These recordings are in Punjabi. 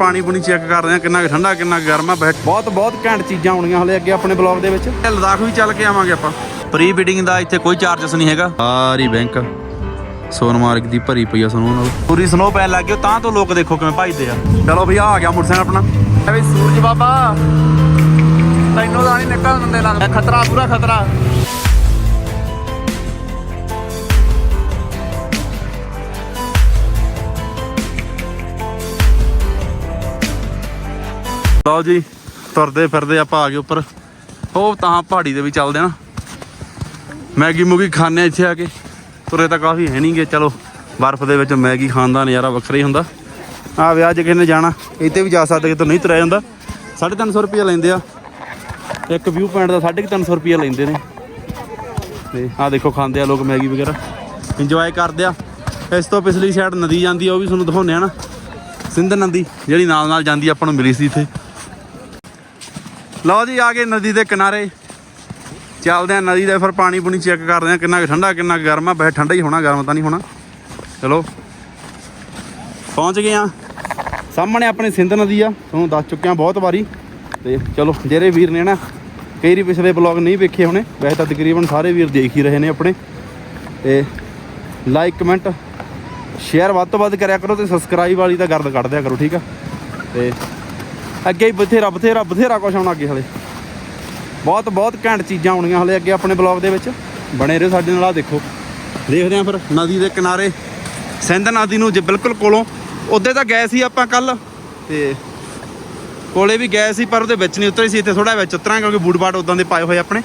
ਪਾਣੀ ਪੂਣੀ ਚੈੱਕ ਕਰਦੇ ਆ ਕਿੰਨਾ ਠੰਡਾ, ਕਿੰਨਾ ਗਰਮ ਆ। ਬਹੁਤ ਬਹੁਤ ਘੈਂਟ ਚੀਜ਼ਾਂ ਆਉਣੀਆਂ ਹਲੇ ਅੱਗੇ ਆਪਣੇ ਬਲੌਗ ਦੇ ਵਿੱਚ। ਲਦਾਖ ਵੀ ਚੱਲ ਕੇ ਆਵਾਂਗੇ ਆਪਾਂ। ਪ੍ਰੀ ਬਿਡਿੰਗ ਦਾ ਇੱਥੇ ਕੋਈ ਚਾਰਜਸ ਨਹੀਂ ਹੈਗਾ। ਸਾਰੀ ਬੈਂਕ ਸੋਨਮਾਰਗ ਦੀ ਭਰੀ ਪਈ ਆ ਸਨੋ ਨਾਲ ਪੂਰੀ ਸਨੋ ਪੈਣ ਲੱਗ ਗਈ, ਤਾਂ ਤੋਂ ਲੋਕ ਦੇਖੋ ਕਿਵੇਂ ਭਜਦੇ ਆ। ਚਲੋ ਭਈਆ ਆ ਗਿਆ ਮੋਟਰਸਾਈਕਲ ਆਪਣਾ। ਵੀ ਸੂਰਜ ਬਾਬਾ। ਤੈਨੂੰ ਤਾਂ ਨਹੀਂ ਨਿਕਲਣ ਦਿੰਦੇ ਲੱਗਦਾ। ਖਤਰਾ, ਪੂਰਾ ਖਤਰਾ। ਲਓ ਜੀ, ਤੁਰਦੇ ਫਿਰਦੇ ਆਪਾਂ ਆ ਗਏ ਉੱਪਰ। ਉਹ ਤਾਂ ਪਹਾੜੀ ਦੇ ਵੀ ਚੱਲਦੇ ਆ ਨਾ। ਮੈਗੀ ਮੂਗੀ ਖਾਣੇ ਇੱਥੇ ਆ ਕੇ। ਤੁਰੇ ਤਾਂ ਕਾਫੀ ਹੈ ਨਹੀਂਗੇ ਚਲੋ, ਬਰਫ਼ ਦੇ ਵਿੱਚ ਮੈਗੀ ਖਾਣ ਦਾ ਨਜ਼ਾਰਾ ਵੱਖਰਾ ਹੀ ਹੁੰਦਾ। ਆ ਵਿਆਹ 'ਚ ਕਿਸੇ ਨੇ ਜਾਣਾ, ਇੱਥੇ ਵੀ ਜਾ ਸਕਦੇ ਕਿਤੇ, ਨਹੀਂ ਤੁਰਿਆ ਜਾਂਦਾ। 350 ਰੁਪਏ ਲੈਂਦੇ ਆ। ਇੱਕ ਵਿਊ ਪੁਆਇੰਟ ਦਾ 350 ਰੁਪਏ ਲੈਂਦੇ ਨੇ। ਤੇ ਆ ਦੇਖੋ, ਖਾਂਦੇ ਆ ਲੋਕ ਮੈਗੀ ਵਗੈਰਾ। ਇੰਜੋਏ ਕਰਦੇ ਆ। ਇਸ ਤੋਂ ਪਿਛਲੀ ਸਾਈਡ ਨਦੀ ਜਾਂਦੀ ਆ, ਉਹ ਵੀ ਤੁਹਾਨੂੰ ਦਿਖਾਉਂਦੇ ਆ ਨਾ। ਸਿੰਧ ਨਦੀ, ਜਿਹੜੀ ਨਾਲ ਨਾਲ ਜਾਂਦੀ ਆਪਾਂ ਨੂੰ ਮਿਲੀ ਸੀ ਇੱਥੇ। ਲਓ ਜੀ, ਆ ਗਏ ਨਦੀ ਦੇ ਕਿਨਾਰੇ। ਚੱਲਦੇ ਆ ਨਦੀ ਦਾ, ਫਿਰ ਪਾਣੀ ਪੂਣੀ ਚੈੱਕ ਕਰਦੇ ਆ, ਕਿੰਨਾ ਕੁ ਠੰਡਾ, ਕਿੰਨਾ ਕੁ ਗਰਮ ਆ। ਵੈਸੇ ਠੰਡਾ ਹੀ ਹੋਣਾ, ਗਰਮ ਤਾਂ ਨਹੀਂ ਹੋਣਾ। ਚਲੋ, ਪਹੁੰਚ ਗਏ ਆ। ਸਾਹਮਣੇ ਆਪਣੇ ਸਿੰਧ ਨਦੀ ਆ, ਤੁਹਾਨੂੰ ਦੱਸ ਚੁੱਕਿਆ ਬਹੁਤ ਵਾਰੀ। ਤੇ ਚਲੋ, ਜਿਹੜੇ ਵੀਰ ਨੇ ਨਾ, ਕਈ ਵਾਰੀ ਪਿਛਲੇ ਬਲੌਗ ਨਹੀਂ ਵੇਖੇ ਹੋਣੇ, ਵੈਸੇ ਤਾਂ ਤਕਰੀਬਨ ਸਾਰੇ ਵੀਰ ਦੇਖ ਹੀ ਰਹੇ ਨੇ ਆਪਣੇ। ਤੇ ਲਾਈਕ ਕਮੈਂਟ ਸ਼ੇਅਰ ਵੱਧ ਤੋਂ ਵੱਧ ਕਰਿਆ ਕਰੋ ਤੇ ਸਬਸਕ੍ਰਾਈਬ ਵਾਲੀ ਤਾਂ ਗਰਦ ਕੱਢ ਦਿਆ ਕਰੋ, ਠੀਕ ਆ? ਤੇ ਅੱਗੇ ਹੀ ਬਥੇਰਾ ਬਥੇਰਾ ਬਥੇਰਾ ਕੁਛ ਆਉਣਾ ਅੱਗੇ ਹਲੇ। ਬਹੁਤ ਬਹੁਤ ਘੈਂਟ ਚੀਜ਼ਾਂ ਆਉਣੀਆਂ ਹਲੇ ਅੱਗੇ ਆਪਣੇ ਬਲੌਗ ਦੇ ਵਿੱਚ। ਬਣੇ ਰਹੋ ਸਾਡੇ ਨਾਲ ਆ ਦੇਖੋ। ਦੇਖਦੇ ਆਂ ਫਿਰ ਨਦੀ ਦੇ ਕਿਨਾਰੇ। ਸਿੰਧ ਨਦੀ ਨੂੰ ਜੇ ਬਿਲਕੁਲ ਕੋਲੋਂ ਉੱਦੇ ਤਾਂ ਗਏ ਸੀ ਆਪਾਂ ਕੱਲ। ਤੇ ਕੋਲੇ ਵੀ ਗਏ ਸੀ, ਪਰ ਉਹਦੇ ਵਿੱਚ ਨਹੀਂ ਉਤਰੇ ਸੀ, ਇੱਥੇ ਥੋੜਾ ਵਿੱਚ ਉਤਰਾਂ ਕਿਉਂਕਿ ਬੂਟ ਬਾਟ ਉਦਾਂ ਦੇ ਪਾਏ ਹੋਏ ਆਪਣੇ।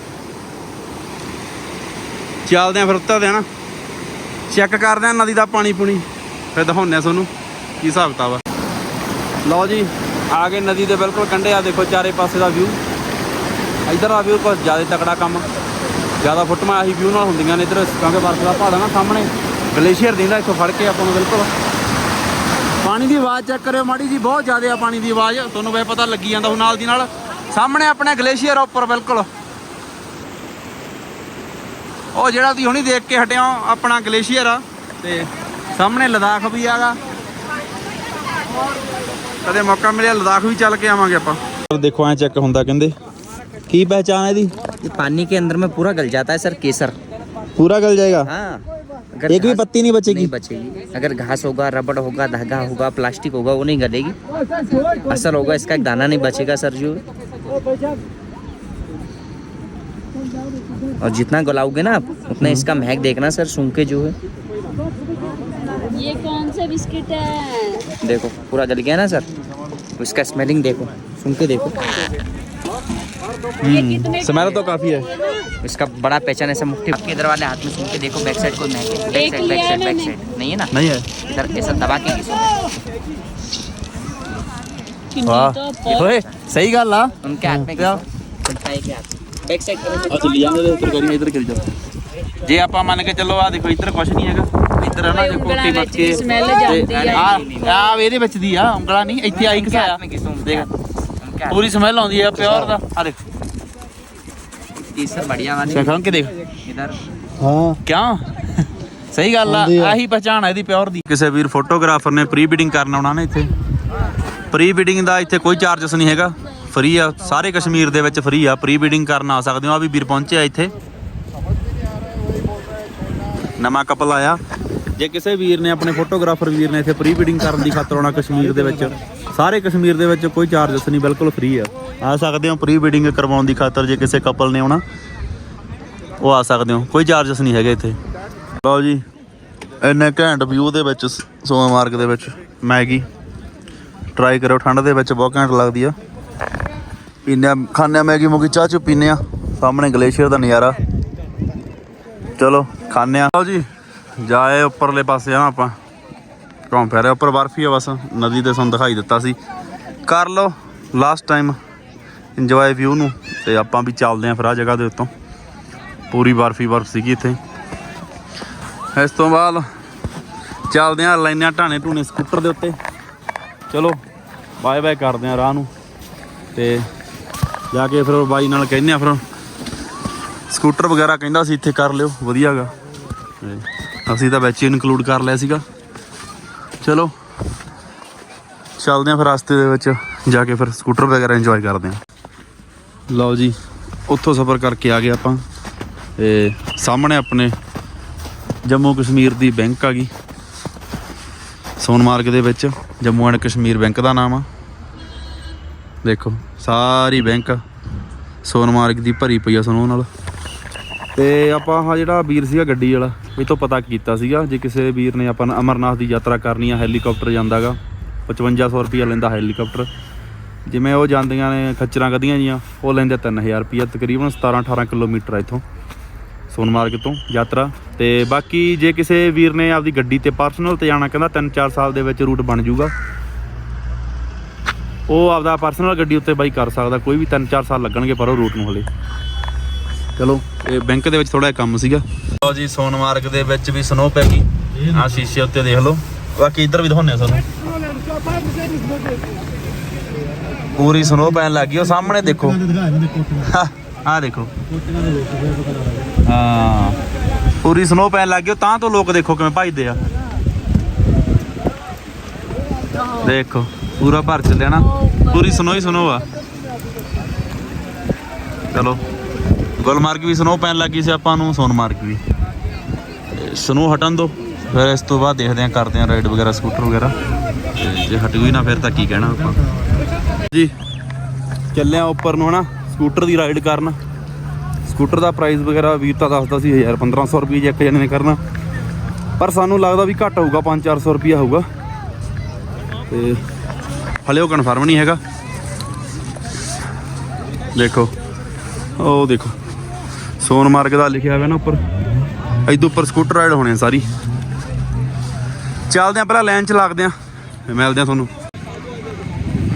ਚੱਲਦੇ ਆਂ ਫਿਰ ਉੱਤਰਦੇ ਆਂ ਨਾ। ਚੈੱਕ ਕਰਦੇ ਆਂ ਨਦੀ ਦਾ ਪਾਣੀ ਪੂਣੀ ਫਿਰ ਦਿਖਾਉਂਦੇ ਆ ਤੁਹਾਨੂੰ ਕੀ ਹਿਸਾਬ ਕਿਤਾਬ ਆ। ਲਓ ਜੀ ਆ ਕੇ ਨਦੀ ਦੇ ਬਿਲਕੁਲ ਕੰਢੇ ਆ ਦੇਖੋ ਚਾਰੇ ਪਾਸੇ ਦਾ ਵਿਊ ਇਧਰ ਆ ਵਿਊ ਕੁਝ ਜ਼ਿਆਦਾ ਤਕੜਾ ਕੰਮ। ਜ਼ਿਆਦਾ ਫੁੱਟਮਾਂ ਆਹੀ ਵਿਊ ਨਾਲ ਹੁੰਦੀਆਂ ਨੇ ਇਧਰ, ਕਿਉਂਕਿ ਬਰਫ਼ ਦਾ ਪਹਾੜ ਆ ਨਾ ਸਾਹਮਣੇ। ਗਲੇਸ਼ੀਅਰ ਦਿੰਦਾ ਇੱਥੋਂ ਫੜ ਕੇ ਆਪਾਂ ਨੂੰ ਬਿਲਕੁਲ। ਪਾਣੀ ਦੀ ਆਵਾਜ਼ ਚੈੱਕ ਕਰਿਓ ਮਾੜੀ ਜੀ, ਬਹੁਤ ਜ਼ਿਆਦਾ ਆ ਪਾਣੀ ਦੀ ਆਵਾਜ਼। ਤੁਹਾਨੂੰ ਬਈ ਪਤਾ ਲੱਗੀ ਜਾਂਦਾ ਹੁਣ ਨਾਲ ਦੀ ਨਾਲ। ਸਾਹਮਣੇ ਆਪਣੇ ਗਲੇਸ਼ੀਅਰ ਆ ਉੱਪਰ, ਬਿਲਕੁਲ। ਉਹ ਜਿਹੜਾ ਤੁਸੀਂ ਹੁਣੀ ਦੇਖ ਕੇ ਹਟਿਆ ਆਪਣਾ ਗਲੇਸ਼ੀਅਰ ਆ। ਤੇ ਸਾਹਮਣੇ ਲਦਾਖ ਵੀ ਆਗਾ ਕਦੇ ਮੌਕਾ ਮਿਲਿਆ ਲਦਾਖ ਵੀ ਚੱਲ ਕੇ ਆਵਾਂਗੇ ਆਪਾਂ ਦੇਖੋ ਐ ਚੈੱਕ ਹੁੰਦਾ ਕਹਿੰਦੇ ਕੀ ਪਹਿਚਾਨ ਹੈ ਇਹਦੀ ये पानी के अंदर में पूरा गल जाता है सर केसर ਪੂਰਾ ਗਲ ਜਾਏਗਾ हाँ अगर एक भी घास- पत्ती नहीं बचेगी? नहीं बचेगी अगर घास होगा रबड़ होगा धागा होगा प्लास्टिक होगा वो नहीं गलेगी असर होगा इसका एक दाना नहीं बचेगा सर जो और जितना गलाओगे ना आप उतना इसका महक देखना सर सूंघ के जो है ये कौन सा बिस्किट है? देखो पूरा जल गया ना सर? उसका स्मेलिंग देखो सुन के देखो। स्मेल हम्म, तो काफ़ी है। इसका बड़ा पहचान ऐसा मुट्ठी। आपके इधर वाले हाथ में सुन के देखो बैक साइड को मैं back side back side back side नहीं है ना? नहीं है। इधर ऐसा दबा के वाह। तो ओए सही गल ला। उनके हाथ में क्या? बैक साइड करो अच्छा लिया ना इधर करिए इधर कर जाओ। जे आप मान के चलो आ देखो इधर कुछ नहीं हैगा। ਇੱਧਰ ਆ ਨਾ ਜੇ ਉਂਗਲਾਂ ਕੋਟੀ ਵਿੱਚ ਮੱਕੇ ਵੀ smell ਜਾਂਦੀ ਆ। ਆ ਆ ਇਹਦੇ ਵਿੱਚ ਦੀ ਆ ਉਂਗਲਾ ਨਹੀਂ ਇੱਥੇ ਆਈ उनके ਘਸਾਇਆ हाथ में घिसो ਦੇਖ उनके हाथ ਪੂਰੀ ਸਮੈਲ ਆਉਂਦੀ ਆ ਪਿਓਰ ਦਾ ਆ ਦੇਖ में सर बढ़िया वाली ਚਖਾਂ ਕੇ ਦੇਖ इधर ਕਿਉਂ ਸਹੀ ਗੱਲ ਆ ਆਹੀ ਪਛਾਣ ਆ ਇਹਦੀ ਪਿਓਰ ਦੀ ਕਿਸੇ ਵੀਰ ਫੋਟੋਗ੍ਰਾਫਰ ਨੇ ਪ੍ਰੀ ਬਿਡਿੰਗ ਕਰਨ ਆਉਣਾ ਨੇ ਇੱਥੇ ਪ੍ਰੀ ਬਿਡਿੰਗ ਦਾ ਇੱਥੇ ਕੋਈ ਚਾਰਜਸ ਨਹੀਂ ਹੈਗਾ ਫ੍ਰੀ ਆ ਸਾਰੇ ਕਸ਼ਮੀਰ ਦੇ ਵਿੱਚ ਫ੍ਰੀ ਆ ਪ੍ਰੀ ਬਿਡਿੰਗ ਕਰਨ ਆ ਸਕਦੇ ਹੋ ਆ ਵੀ ਵੀਰ ਪਹੁੰਚਿਆ ਇੱਥੇ ਨਵਾਂ ਕਪਲ ਆਇਆ। ਜੇ ਕਿਸੇ ਵੀਰ ਨੇ, ਆਪਣੇ ਫੋਟੋਗ੍ਰਾਫਰ ਵੀਰ ਨੇ ਇੱਥੇ ਪ੍ਰੀ ਵੈਡਿੰਗ ਕਰਨ ਦੀ ਖਾਤਰ ਆਉਣਾ ਕਸ਼ਮੀਰ ਦੇ ਵਿੱਚ, ਸਾਰੇ ਕਸ਼ਮੀਰ ਦੇ ਵਿੱਚ ਕੋਈ ਚਾਰਜਸ ਨਹੀਂ, ਬਿਲਕੁਲ ਫ੍ਰੀ ਆ। ਆ ਸਕਦੇ ਹੋ ਪ੍ਰੀ ਵੈਡਿੰਗ ਕਰਵਾਉਣ ਦੀ ਖਾਤਰ, ਜੇ ਕਿਸੇ ਕਪਲ ਨੇ ਆਉਣਾ, ਉਹ ਆ ਸਕਦੇ ਹੋ, ਕੋਈ ਚਾਰਜਸ ਨਹੀਂ ਹੈਗੇ ਇੱਥੇ। ਲਓ ਜੀ, ਇੰਨੇ ਘੈਂਟ ਵਿਊ ਦੇ ਵਿੱਚ ਸੋਨਾਮਾਰਗ ਦੇ ਵਿੱਚ, ਮੈਗੀ। ਟਰਾਈ ਕਰੋ, ਠੰਡ ਦੇ ਵਿੱਚ ਬਹੁਤ ਘੈਂਟ ਲੱਗਦੀ ਆ। ਪੀਨੇ ਆ ਖਾਣੇ ਆ ਮੈਗੀ ਮੁਗੀ, ਚਾਹ 'ਚ ਪੀਨੇ ਆ, ਸਾਹਮਣੇ ਗਲੇਸ਼ੀਅਰ ਦਾ ਨਜ਼ਾਰਾ। ਚਲੋ। ਖਾਣੇ ਆ ਲਓ ਜੀ ਜਾਏ ਉੱਪਰਲੇ ਪਾਸੇ ਆ ਆਪਾਂ। ਘੁੰਮ ਫਿਰ ਰਹੇ ਉੱਪਰ ਬਰਫੀ ਆ ਬਸ। ਨਦੀ ਤੇ ਸਾਨੂੰ ਦਿਖਾਈ ਦਿੱਤਾ ਸੀ। ਕਰ ਲਓ ਲਾਸਟ ਟਾਈਮ ਇੰਜੋਏ ਵਿਊ ਨੂੰ। ਤੇ ਆਪਾਂ ਵੀ ਚੱਲਦੇ ਆ ਫਿਰ ਆ ਜਗ੍ਹਾ ਦੇ ਉੱਤੋਂ। ਪੂਰੀ ਬਰਫੀ ਬਰਫ ਸੀਗੀ ਇੱਥੇ। ਇਸ ਤੋਂ ਬਾਅਦ ਚੱਲਦੇ ਆ ਲਾਈਨਾਂ ਢਾਣੇ ਢੂਣੇ ਸਕੂਟਰ ਦੇ ਉੱਤੇ। ਚਲੋ ਬਾਏ ਬਾਏ ਕਰਦੇ ਆ ਰਾਹ ਨੂੰ। ਤੇ ਜਾ ਕੇ ਫਿਰ ਬਾਈ ਨਾਲ ਕਹਿੰਦੇ ਆ ਫਿਰ। ਸਕੂਟਰ ਵਗੈਰਾ ਕਹਿੰਦਾ ਸੀ ਇੱਥੇ ਕਰ ਲਿਓ, ਵਧੀਆਗਾ। ਅਸੀਂ ਤਾਂ ਵਿੱਚ ਇਨਕਲੂਡ ਕਰ ਲਿਆ ਸੀਗਾ। ਚਲੋ, ਚੱਲਦੇ ਆਂ ਫਿਰ ਰਸਤੇ ਦੇ ਵਿੱਚ, ਜਾ ਕੇ ਫਿਰ ਸਕੂਟਰ ਵਗੈਰਾ ਇੰਜੋਏ ਕਰਦੇ ਆਂ ਲਓ ਜੀ, ਉੱਥੋਂ ਸਫ਼ਰ ਕਰਕੇ ਆ ਗਏ ਆਪਾਂ। ਤੇ ਸਾਹਮਣੇ ਆਪਣੇ ਜੰਮੂ ਕਸ਼ਮੀਰ ਦੀ ਬੈਂਕ ਆ ਗਈ। ਸੋਨਮਾਰਗ ਦੇ ਵਿੱਚ, ਜੰਮੂ ਐਂਡ ਕਸ਼ਮੀਰ ਬੈਂਕ ਦਾ ਨਾਮ ਆ। ਦੇਖੋ, ਸਾਰੀ ਬੈਂਕ ਸੋਨਮਾਰਗ ਦੀ ਭਰੀ ਪਈ ਆ ਸਨੋ ਨਾਲ। ਤੇ ਆਪਾਂ ਆਹ ਜਿਹੜਾ ਵੀਰ ਸੀਗਾ ਗੱਡੀ ਵਾਲਾ ਇਹ ਤੋਂ ਪਤਾ ਕੀਤਾ ਸੀਗਾ ਜੇ ਕਿਸੇ ਵੀਰ ਨੇ ਆਪਾਂ ਅਮਰਨਾਥ ਦੀ ਯਾਤਰਾ ਕਰਨੀ ਆ, ਹੈਲੀਕਾਪਟਰ ਜਾਂਦਾਗਾ। 5500 ਰੁਪਿਆ ਲੈਂਦਾ ਹੈਲੀਕਾਪਟਰ। ਜਿਵੇਂ ਉਹ ਜਾਂਦੀਆਂ ਨੇ ਖੱਚਰਾਂ ਕਦੀਆਂ ਜੀਆਂ, ਉਹ ਲੈਂਦੇ 3000 ਰੁਪਿਆ ਤਕਰੀਬਨ 17 18 ਕਿਲੋਮੀਟਰ ਆ ਇੱਥੋਂ ਸੋਨਮਾਰਗ ਤੋਂ ਯਾਤਰਾ। ਤੇ ਬਾਕੀ ਜੇ ਕਿਸੇ ਵੀਰ ਨੇ ਆਪਦੀ ਗੱਡੀ ਤੇ ਪਰਸਨਲ ਤੇ ਜਾਣਾ, ਕਹਿੰਦਾ 3-4 ਸਾਲ ਦੇ ਵਿੱਚ ਰੂਟ ਬਣ ਜਾਊਗਾ ਉਹ ਆਪਦਾ ਪਰਸਨਲ ਗੱਡੀ ਉੱਤੇ ਬਾਈ ਕਰ ਸਕਦਾ, ਕੋਈ ਵੀ 3-4 ਸਾਲ ਲੱਗਣਗੇ ਪਰ ਉਹ ਰੂਟ ਨੂੰ ਹਲੇ। ਚਲੋ। ਇਹ ਬੈਂਕ ਦੇ ਵਿੱਚ ਥੋੜਾ ਜਿਹਾ ਕੰਮ ਸੀਗਾ। ਲਓ ਜੀ ਸੋਨਮਾਰਗ ਦੇ ਵਿੱਚ ਵੀ ਸਨੋ ਪੈ ਗਈ। ਆ ਸ਼ੀਸ਼ੇ ਉੱਤੇ ਦੇਖ ਲਓ। ਬਾਕੀ ਇੱਧਰ ਵੀ ਦਿਖਾਉਂਦੇ ਆ ਤੁਹਾਨੂੰ। ਪੂਰੀ ਸਨੋ ਪੈਣ ਲੱਗ ਗਈ। ਉਹ ਸਾਹਮਣੇ ਦੇਖੋ। ਆ ਦੇਖੋ ਹਾਂ। ਪੂਰੀ ਸਨੋ ਪੈਣ ਲੱਗ ਗਈ। ਉਹ ਤਾਂ ਤੋਂ ਲੋਕ ਦੇਖੋ ਕਿਵੇਂ ਭੱਜਦੇ ਆ। ਦੇਖੋ ਪੂਰਾ ਭਰ ਚੱਲਿਆ ਨਾ। ਪੂਰੀ ਸਨੋ ਹੀ ਸਨੋ ਆ। ਚਲੋ। ਗੁਲਮਾਰਗ ਵੀ ਸਨੋ ਪੈਣ ਲੱਗੀ ਸੀ ਆਪਾਂ ਨੂੰ ਸੋਨਮਾਰਗ ਵੀ। ਸਨੋ ਹਟਣ ਦੋ, ਫਿਰ ਇਸ ਤੋਂ ਬਾਅਦ ਦੇਖਦੇ ਆਂ ਕਰਦੇ ਆਂ ਰਾਈਡ ਵਗੈਰਾ ਸਕੂਟਰ ਵਗੈਰਾ। ਤੇ ਜੇ ਹਟ ਗਈ ਨਾ, ਫਿਰ ਤਾਂ ਕੀ ਕਹਿਣਾ ਆਪਾਂ। ਜੀ ਚੱਲਿਆ ਉੱਪਰ ਨੂੰ ਹਨਾ ਸਕੂਟਰ ਦੀ ਰਾਈਡ ਕਰਨ। ਸਕੂਟਰ ਦਾ ਪ੍ਰਾਈਸ ਵਗੈਰਾ ਵੀਰ ਤਾਂ ਦੱਸਦਾ ਸੀ 1000 1500 ਰੁਪਏ ਜੇ ਇੱਕ ਜਣੇ ਨੇ ਕਰਨਾ। ਪਰ ਸਾਨੂੰ ਲੱਗਦਾ ਵੀ ਘੱਟ ਹੋਊਗਾ 5-400 ਰੁਪਏ ਹੋਊਗਾ। ਤੇ ਹਲੇ ਉਹ ਕਨਫਰਮ ਨਹੀਂ ਹੈਗਾ। ਦੇਖੋ, ਉਹ ਦੇਖੋ। ਸੋਨਮਾਰਗ ਦਾ ਲਿਖਿਆ ਹੋਇਆ ਨਾ ਉੱਪਰ। ਇਦੋਂ ਉੱਪਰ ਸਕੂਟਰ ਰਾਈਡ ਹੋਣੇ ਆ ਸਾਰੀ। ਚੱਲਦੇ ਆ ਪਹਿਲਾਂ ਲਾਈਨ ਚ ਲੱਗਦੇ ਆ ਮਿਲਦੇ ਆ ਤੁਹਾਨੂੰ।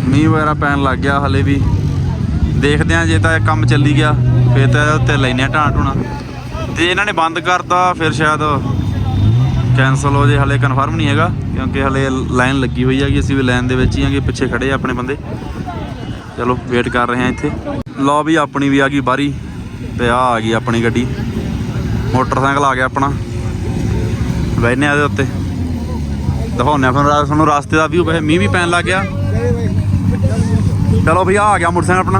ਮੀਂਹ ਵਗੈਰਾ ਪੈਣ ਲੱਗ ਗਿਆ ਹਲੇ ਵੀ। ਦੇਖਦੇ ਆ ਜੇ ਤਾਂ ਇਹ ਕੰਮ ਚੱਲੀ ਗਿਆ, ਫਿਰ ਤਾਂ ਉੱਤੇ ਲੈਨੇ ਆ ਢਾਂ ਢੂਣਾ। ਤੇ ਇਹਨਾਂ ਨੇ ਬੰਦ ਕਰਤਾ, ਫਿਰ ਸ਼ਾਇਦ ਕੈਨਸਲ ਹੋ ਜੇ, ਹਲੇ ਕਨਫਰਮ ਨਹੀਂ ਹੈਗਾ, ਕਿਉਂਕਿ ਹਲੇ ਲਾਈਨ ਲੱਗੀ ਹੋਈ ਹੈਗੀ, ਅਸੀਂ ਵੀ ਲਾਈਨ ਦੇ ਵਿੱਚ ਹੀ ਆਂਗੇ ਪਿੱਛੇ ਖੜੇ ਆ ਆਪਣੇ ਬੰਦੇ। ਚਲੋ ਵੇਟ ਕਰ ਰਹੇ ਆ ਇੱਥੇ। ਲਓ ਵੀ, ਆਪਣੀ ਵੀ ਆ ਗਈ ਬਾਰੀ। ਤੇ ਆ ਆ ਗਈ ਆਪਣੀ ਗੱਡੀ। ਮੋਟਰਸਾਈਕਲ ਆ ਗਿਆ ਆਪਣਾ। ਬੈਠਨੇ ਆ ਇਹਦੇ ਉੱਤੇ। ਦਿਖਾਉਂਦੇ ਆ ਫਿਰ ਤੁਹਾਨੂੰ ਰਸਤੇ ਦਾ ਵੀ ਵੈਸੇ ਮੀਂਹ ਵੀ ਪੈਣ ਲੱਗ ਗਿਆ। ਚਲੋ ਭਈਆ ਆ ਗਿਆ ਮੋਟਰਸਾਈਕਲ ਆਪਣਾ।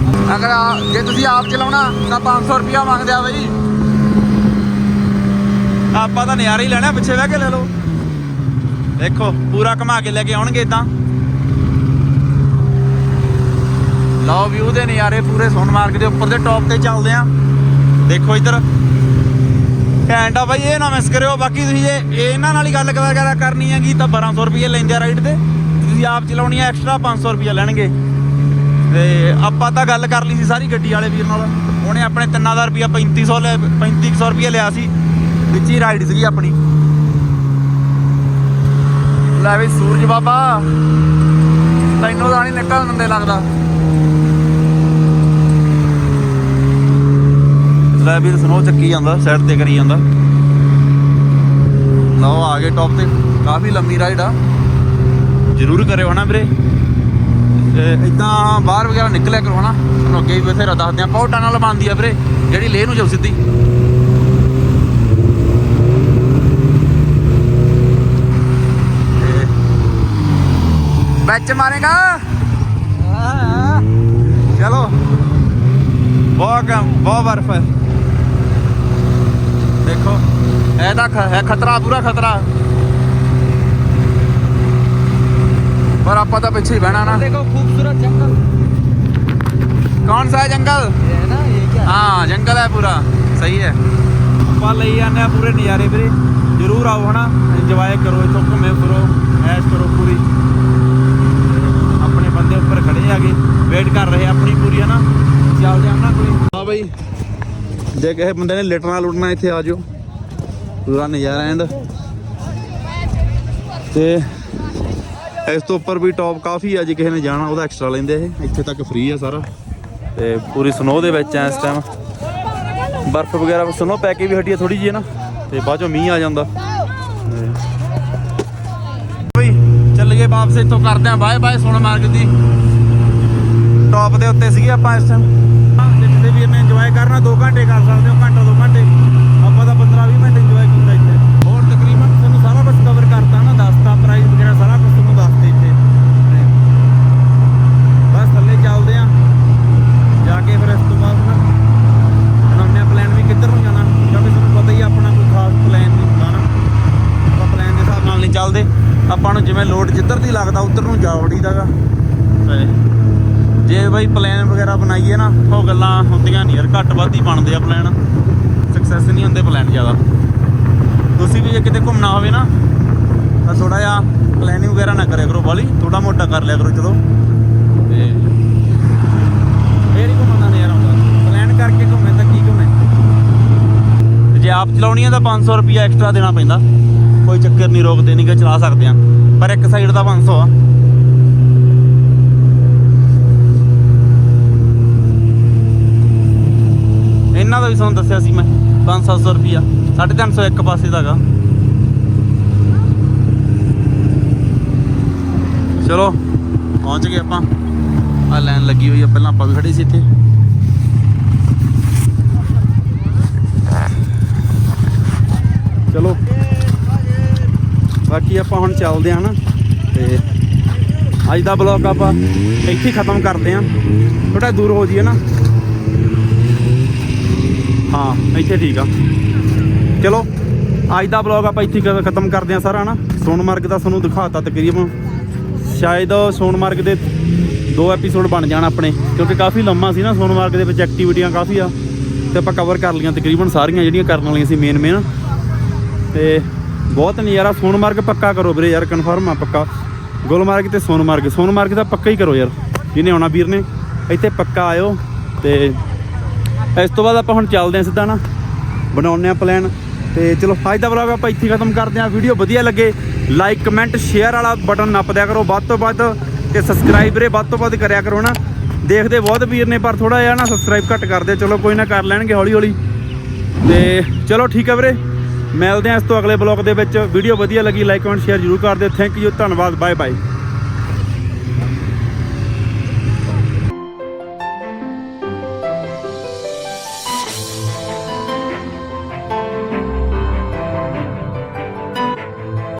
ਅਗਰ ਜੇ ਤੁਸੀਂ ਆਪ ਚਲਾਉਣਾ, ਤਾਂ 500 ਰੁਪਿਆ ਮੰਗਦੇ ਆ ਬਈ। ਆਪਾਂ ਤਾਂ ਨਜ਼ਾਰਾ ਹੀ ਲੈਣਾ, ਪਿੱਛੇ ਬਹਿ ਕੇ ਲੈ ਲਓ। ਦੇਖੋ, ਪੂਰਾ ਘੁਮਾ ਕੇ ਲੈ ਕੇ ਆਉਣਗੇ ਤਾਂ। ਲਓ ਵਿਊ ਦੇ ਨਜ਼ਾਰੇ ਪੂਰੇ ਸੋਨਮਾਰਗ ਦੇ ਉੱਪਰ ਦੇ ਟੌਪ ਤੇ ਚੱਲਦੇ ਆ ਦੇਖੋ ਇੱਧਰ। ਘੈਂਟ ਆ ਬਾਈ, ਇਹ ਨਾ ਮਿਸ ਕਰਿਓ। ਬਾਕੀ ਤੁਸੀਂ ਜੇ ਇਹਨਾਂ ਨਾਲ ਹੀ ਗੱਲ ਕਰਨੀ ਹੈਗੀ, ਤਾਂ 1200 ਰੁਪਏ ਲੈਂਦੇ ਆ ਰਾਈਡ ਤੇ। ਤੁਸੀਂ ਆਪ ਚਲਾਉਣੀ ਆ ਐਕਸਟਰਾ 500 ਰੁਪਏ ਲੈਣਗੇ। ਤੇ ਆਪਾਂ ਤਾਂ ਗੱਲ ਕਰ ਲਈ ਸੀ ਸਾਰੀ ਗੱਡੀ ਵਾਲੇ ਵੀਰ ਨਾਲ। ਉਹਨੇ ਆਪਣੇ ਤਿੰਨਾਂ ਦਾ ਰੁਪਿਆ 3500 ਲੈ 3500 ਰੁਪਏ ਲਿਆ ਸੀ। ਵਿੱਚ ਹੀ ਰਾਈਡ ਸੀਗੀ ਆਪਣੀ। ਲੈ ਵੀ ਸੂਰਜ ਬਾਬਾ, ਤੈਨੂੰ ਤਾਂ ਨਹੀਂ ਨਿਕਲਣ ਦਿੰਦੇ ਲੱਗਦਾ। ਲੈ ਵੀਰ ਸਨੋ ਚੱਕੀ ਜਾਂਦਾ ਸਾਈਡ ਤੇ ਕਰੀ ਜਾਂਦਾ। ਲਓ ਆ ਗਏ ਟੌਪ ਤੇ, ਕਾਫੀ ਲੰਮੀ ਰਾਈਡ ਆ। ਜ਼ਰੂਰ ਕਰਿਓ ਨਾ ਵੀਰੇ। ਇਦਾਂ ਬਾਹਰ ਵਗੈਰਾ ਨਿਕਲਿਆ ਕਰੋ ਹਨਾ। ਤੁਹਾਨੂੰ ਅੱਗੇ ਵੀ ਬਥੇਰਾ ਦੱਸਦੇ ਆ। ਪੌਟਾ ਨਾਲ ਬਣਦੀ ਆ ਵੀਰੇ, ਜਿਹੜੀ ਲੇਹ ਨੂੰ ਜਾਊ ਸਿੱਧੀ। ਤੇ ਵਿੱਚ ਮਾਰੇਗਾ। ਚਲੋ। ਬਹੁਤ ਕੰਮ, ਬਹੁਤ ਬਰਫ ਹੈ। ਦੇਖੋ, ਇਹ ਤਾਂ ਹੈ ਖਤਰਾ, ਪੂਰਾ ਖਤਰਾ। पर आप पता तो पीछे ही बहना ना। देखो खूबसूरत जंगल। कौन सा है जंगल? ये ना ये क्या? हाँ जंगल है पूरा। सही है। पल ही आने पूरे नज़ारे फिर ज़रूर आओ है ना? इंजॉय करो इतो घूमे फिरो ऐश करो पूरी। अपने बंदे उपर खड़े आगे। वेट कर रहे अपनी पूरी है ना? जाओ जाओ ना कोई। हाँ भाई। जे किसी बंद ने लिटना लुटना इतने आ जाओ। पूरा नज़ारा एंड ਇਸ ਤੋਂ ਉੱਪਰ ਵੀ ਟੌਪ ਕਾਫੀ ਆ ਜੇ, ਕਿਸੇ ਨੇ ਜਾਣਾ, ਉਹਦਾ ਐਕਸਟਰਾ ਲੈਂਦੇ ਇਹ। ਇੱਥੇ ਤੱਕ ਫ੍ਰੀ ਆ ਸਾਰਾ। ਤੇ ਪੂਰੀ ਸਨੋ ਦੇ ਵਿੱਚ ਆ ਇਸ ਟਾਈਮ ਬਰਫ਼ ਵਗੈਰਾ, ਸਨੋ ਪੈ ਕੇ ਵੀ ਹਟੀ ਆ ਥੋੜੀ ਜਿਹੀ ਨਾ, ਤੇ ਬਾਅਦ ਚੋਂ ਮੀਂਹ ਆ ਜਾਂਦਾ। ਬਈ, ਚੱਲ ਗਏ ਵਾਪਸ, ਇੱਥੋਂ ਕਰਦੇ ਆ ਬਾਏ ਬਾਏ ਸੋਨ ਮਾਰਗ ਦੀ। ਟੌਪ ਦੇ ਉੱਤੇ ਸੀਗੇ ਆਪਾਂ ਇਸ ਟਾਈਮ ਜੇ ਕਿਸੇ ਵੀਰ ਇੰਜੋਏ ਕਰਨਾ 2 ਘੰਟੇ ਕਰ ਸਕਦੇ ਹੋ, ਘੰਟਾ 2 ਘੰਟੇ ਆਪਾਂ ਤਾਂ 15 20 ਮਿੰਟ ਇੰਜੋਏ ਕੀਤਾ ਇੱਥੇ ਹੋਰ ਤਕਰੀਬਨ ਤੁਹਾਨੂੰ ਸਾਰਾ ਕੁਝ ਕਵਰ ਕਰਤਾ ਨਾ ਦੱਸਤਾ ਪ੍ਰਾਈਸ ਵਗੈਰਾ ਸਾਰਾ ਕੁਝ ਤੁਹਾਨੂੰ ਦੱਸਦੇ ਇੱਥੇ ਤੇ ਬਸ ਥੱਲੇ ਚੱਲਦੇ ਆ ਜਾ ਕੇ ਫਿਰ ਇਸ ਤੋਂ ਬਾਅਦ ਨਾ ਬਣਾਉਂਦੇ ਆ ਪਲਾਨ ਵੀ ਕਿੱਧਰ ਨੂੰ ਜਾਣਾ ਕਿਉਂਕਿ ਤੁਹਾਨੂੰ ਪਤਾ ਹੀ ਆ ਆਪਣਾ ਕੋਈ ਖਾਸ ਪਲਾਨ ਨਹੀਂ ਹੁੰਦਾ ਨਾ ਆਪਾਂ ਪਲਾਨ ਦੇ ਹਿਸਾਬ ਨਾਲ ਨਹੀਂ ਚੱਲਦੇ ਆਪਾਂ ਨੂੰ ਜਿਵੇਂ ਲੋਡ ਜਿੱਧਰ ਦੀ ਲੱਗਦਾ ਉੱਧਰ ਨੂੰ ਜਾ ਵੜੀਦਾਗਾ ਤੇ ਜੇ ਬਈ ਪਲਾਨ ਵਗੈਰਾ ਬਣਾਈਏ ਨਾ, ਉਹ ਗੱਲਾਂ ਹੁੰਦੀਆਂ ਨਹੀਂ ਯਾਰ, ਘੱਟ ਵੱਧ ਹੀ ਬਣਦੇ ਆ ਪਲਾਨ ਸਕਸੈਸ ਨਹੀਂ ਹੁੰਦੇ ਪਲਾਨ ਜ਼ਿਆਦਾ। ਤੁਸੀਂ ਵੀ ਜੇ ਕਿਤੇ ਘੁੰਮਣਾ ਹੋਵੇ ਨਾ, ਤਾਂ ਥੋੜਾ ਜਿਹਾ ਪਲੈਨਿੰਗ ਵਗੈਰਾ ਨਾ ਕਰਿਆ ਕਰੋ ਬਾਲੀ ਥੋੜਾ ਮੋਟਾ ਕਰ ਲਿਆ ਕਰੋ ਚਲੋ। ਤੇ ਫੇਰ ਹੀ ਘੁੰਮਣ ਦਾ ਨਜ਼ਾਰਾ ਆਉਂਦਾ। ਪਲਾਨ ਕਰਕੇ ਘੁੰਮੇ ਤਾਂ ਕੀ ਘੁੰਮੇ? ਜੇ ਆਪ ਚਲਾਉਣੀ ਆ ਤਾਂ 500 ਰੁਪਿਆ ਐਕਸਟਰਾ ਦੇਣਾ ਪੈਂਦਾ। ਕੋਈ ਚੱਕਰ ਨਹੀਂ, ਰੋਕਦੇ ਨਹੀਂ ਕਿ ਚਲਾ ਸਕਦੇ ਆ। ਪਰ ਇੱਕ ਸਾਈਡ ਦਾ 500 ਆ। ਤੁਹਾਨੂੰ ਦੱਸਿਆ ਸੀ ਮੈਂ 500 ਰੁਪਿਆ 350 ਇੱਕ ਪਾਸੇ ਦਾਗਾ ਚਲੋ, ਪਹੁੰਚ ਗਏ ਆਪਾਂ। ਆ ਲਾਈਨ ਲੱਗੀ ਹੋਈ ਆ, ਪਹਿਲਾਂ ਆਪਾਂ ਵੀ ਖੜੇ ਸੀ ਇੱਥੇ। ਚਲੋ, ਬਾਕੀ ਆਪਾਂ ਹੁਣ ਚੱਲਦੇ ਹਾਂ ਨਾ, ਤੇ ਅੱਜ ਦਾ ਬਲੌਗ ਆਪਾਂ ਇੱਥੇ ਖਤਮ ਕਰਦੇ ਹਾਂ। ਥੋੜਾ ਦੂਰ ਹੋ ਜੀਏ ਨਾ। ਹਾਂ, ਇੱਥੇ ਠੀਕ ਆ। ਚਲੋ, ਅੱਜ ਦਾ ਬਲੌਗ ਆਪਾਂ ਇੱਥੇ ਖਤਮ ਕਰਦੇ ਹਾਂ ਸਾਰਾ ਨਾ ਸੋਨਮਾਰਗ ਦਾ ਤੁਹਾਨੂੰ ਦਿਖਾਤਾ ਤਕਰੀਬਨ। ਸ਼ਾਇਦ ਸੋਨਮਾਰਗ ਦੇ ਦੋ ਐਪੀਸੋਡ ਬਣ ਜਾਣ ਆਪਣੇ, ਕਿਉਂਕਿ ਕਾਫੀ ਲੰਮਾ ਸੀ ਨਾ ਸੋਨਮਾਰਗ ਦੇ ਵਿੱਚ ਐਕਟੀਵਿਟੀਆਂ ਕਾਫੀ ਆ। ਤੇ ਆਪਾਂ ਕਵਰ ਕਰ ਲਈਆਂ ਤਕਰੀਬਨ ਸਾਰੀਆਂ ਜਿਹੜੀਆਂ ਕਰਨ ਵਾਲੀਆਂ ਸੀ ਮੇਨ ਮੇਨ ਤੇ ਬਹੁਤ ਨਜ਼ਾਰਾ ਸੋਨਮਾਰਗ ਪੱਕਾ ਕਰੋ ਵੀਰੇ ਯਾਰ ਕਨਫਰਮ ਆ ਪੱਕਾ। ਗੁਲਮਾਰਗ ਤੇ ਸੋਨਮਾਰਗ ਸੋਨਮਾਰਗ ਦਾ ਪੱਕਾ ਹੀ ਕਰੋ ਯਾਰ, ਜਿਹਨੇ ਆਉਣਾ ਵੀਰ ਨੇ, ਇੱਥੇ ਪੱਕਾ ਆਇਓ ਤੇ ਇਸ ਤੋਂ ਬਾਅਦ ਆਪਾਂ ਹੁਣ ਚੱਲਦੇ ਹਾਂ ਸਿੱਧਾ ਨਾ, ਬਣਾਉਂਦੇ ਆ ਪਲਾਨ ਤੇ ਚਲੋ ਅੱਜ ਦਾ ਵਲੌਗ ਆਪਾਂ ਇੱਥੇ ਖਤਮ ਕਰਦੇ ਹਾਂ। ਵੀਡੀਓ ਵਧੀਆ ਲੱਗੇ ਲਾਈਕ ਕਮੈਂਟ ਸ਼ੇਅਰ ਵਾਲਾ ਬਟਨ ਨੱਪ ਦਿਆ ਕਰੋ ਵੱਧ ਤੋਂ ਵੱਧ ਤੇ ਸਬਸਕ੍ਰਾਈਬ ਵੀਰੇ ਵੱਧ ਤੋਂ ਵੱਧ ਕਰਿਆ ਕਰੋ ਨਾ। ਦੇਖਦੇ ਬਹੁਤ ਵੀਰ ਨੇ ਪਰ ਥੋੜਾ ਜਿਹਾ ਨਾ ਸਬਸਕ੍ਰਾਈਬ ਘੱਟ ਕਰਦੇ, ਚਲੋ ਕੋਈ ਨਾ ਕਰ ਲੈਣਗੇ ਹੌਲੀ ਹੌਲੀ ਤੇ ਚਲੋ ਠੀਕ ਹੈ ਵੀਰੇ, ਮਿਲਦੇ ਹਾਂ ਇਸ ਤੋਂ ਅਗਲੇ ਬਲੌਗ ਦੇ ਵਿੱਚ। ਵੀਡੀਓ ਵਧੀਆ ਲੱਗੀ ਲਾਈਕ ਕਮੈਂਟ ਸ਼ੇਅਰ ਜ਼ਰੂਰ ਕਰ ਦਿਓ। ਥੈਂਕ ਯੂ ਧੰਨਵਾਦ ਬਾਏ ਬਾਏ